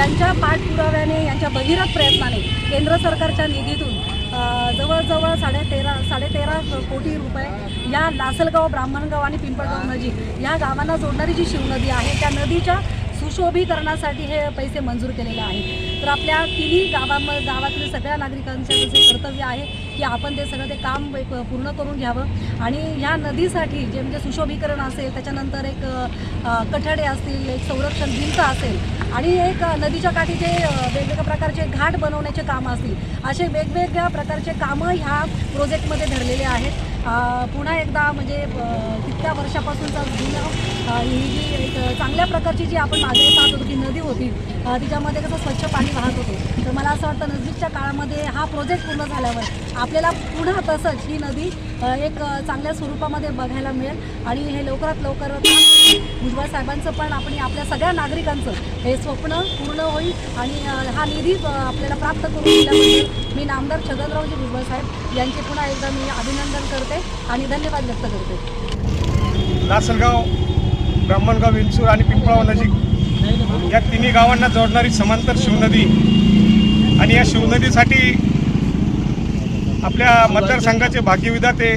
यांच्या पाठपुराव्याने यांच्या भगीरथ प्रयत्नाने केंद्र सरकारच्या निधीतून जवळजवळ साडे तेरा साडेतेरा कोटी रुपये या लासलगाव ब्राह्मणगाव आणि पिंपळगाव नजीक या गावांना जोडणारी जी शिवनदी आहे त्या नदीच्या सुशोभीकरणासाठी हे पैसे मंजूर केलेले आहेत. तर आपल्या तिन्ही गावाम गावातील सगळ्या नागरिकांचं जे कर्तव्य आहे की आपण ते सगळं ते काम पूर्ण करून घ्यावं. आणि ह्या नदीसाठी जे म्हणजे सुशोभीकरण असेल त्याच्यानंतर एक कठडे असतील एक संरक्षण भिंत असेल आणि एक नदीच्या काठी जे वेगवेगळ्या प्रकारचे घाट बनवण्याचे कामं असतील असे वेगवेगळ्या प्रकारचे कामं ह्या प्रोजेक्टमध्ये धरलेले आहेत. पुन्हा एकदा म्हणजे कितक्या वर्षापासूनचा जुनं ही जी एक चांगल्या प्रकारची जी आपण मागे पाहत होतो की नदी होती तिच्यामध्ये कसं स्वच्छ पाणी वाहत होतो. तर मला असं वाटतं नजीकच्या काळामध्ये हा प्रोजेक्ट पूर्ण झाल्यावर आपल्याला पुन्हा तसंच ही नदी एक चांगल्या स्वरूपामध्ये बघायला मिळेल. आणि हे लवकरात लवकर भुजबळ साहेबांचं पण आपण आपल्या सगळ्या नागरिकांचं हे स्वप्न पूर्ण होईल. आणि हा निधी आपल्याला प्राप्त करून दिल्याबद्दल मी नामदार छगनरावजी भुजबळ साहेब यांचे पुन्हा एकदा मी अभिनंदन करते आणि धन्यवाद व्यक्त करते. लासलगाव ब्राह्मणगाव विंचूर आणि पिंपळाव नजीक या तिन्ही गावांना जोडणारी समांतर शिवनदी आणि या शिवनदीसाठी आपल्या मतदारसंघाचे भाग्यविधाते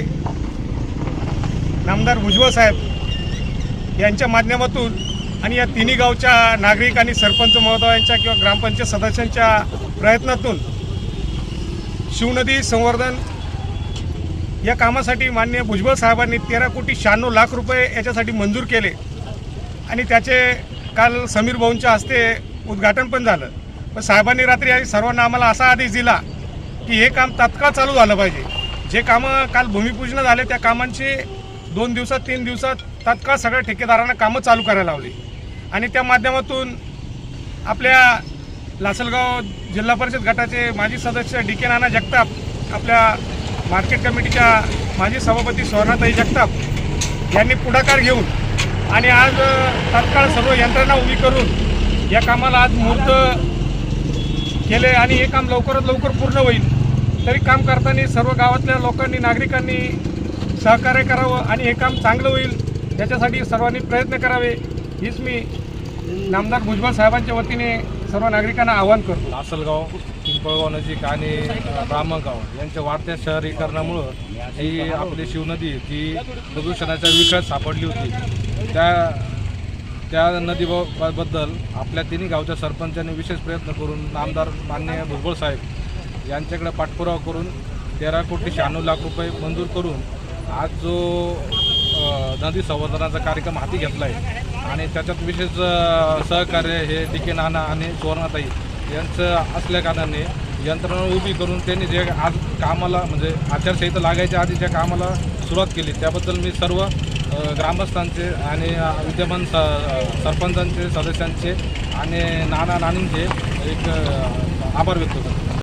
नामदार भुजबळ साहेब यांच्या माध्यमातून आणि या तिन्ही गावच्या नागरिक आणि सरपंच महोदयांच्या किंवा ग्रामपंचायत सदस्यांच्या प्रयत्नातून शिवनदी संवर्धन या कामासाठी मान्य भुजबळ साहेबांनी तेरा कोटी शहाण्णव लाख रुपये याच्यासाठी मंजूर केले. आणि त्याचे काल समीर भाऊंच्या हस्ते उद्घाटन पण झालं. पण साहेबांनी रात्री सर्वांना आम्हाला असा आदेश दिला की हे काम तात्काळ चालू झालं पाहिजे. जे कामं काल भूमिपूजन झाले त्या कामांची दोन दिवसात तीन दिवसात तात्काळ सगळ्या ठेकेदारांना कामं चालू करायला लावली. आणि त्या माध्यमातून आपल्या लासलगाव जिल्हा परिषद गटाचे माजी सदस्य डी के नाना जगताप आपल्या मार्केट कमिटीच्या माजी सभापती स्वर्णाताई जगताप यांनी पुढाकार घेऊन आणि आज तत्काळ सर्व यंत्रणा उभी करून या कामाला आज मुहूर्त केले आणि हे काम लवकरात लवकर पूर्ण होईल. तरी काम करताना सर्व गावातल्या लोकांनी नागरिकांनी सहकार्य करावं आणि हे काम चांगलं होईल याच्यासाठी सर्वांनी प्रयत्न करावे हीच मी नामदार भुजबळ साहेबांच्या वतीने सर्व नागरिकांना आवाहन करतो. लासलगाव पिंपळगाव नजीक आणि ब्राह्मणगाव यांच्या वाढत्या शहरीकरणामुळं ही आपली शिवनदी ती प्रदूषणाच्या विळख्यात सापडली होती. त्या त्या नदी बद्दल आपल्या तिन्ही गावच्या सरपंचांनी विशेष प्रयत्न करून नामदार मान्य भुजबळ साहेब यांच्याकडे पाठपुरावा करून तेरा कोटी शहाण्णव लाख रुपये मंजूर करून आज जो नदी संवर्धनाचा कार्यक्रम हाती घेतला आहे आणि त्याच्यात विशेष सहकार्य हे डी के नाना आणि सुवर्णाताई यांचं असल्या कारणाने यंत्रणा उभी करून त्यांनी जे आज कामाला म्हणजे आचारसंहिता लागायच्या आधी ज्या कामाला सुरुवात केली त्याबद्दल मी सर्व ग्रामस्थांचे आणि विद्यमान स सरपंचांचे सदस्यांचे आणि नाना नानींचे एक आभार व्यक्त करतो.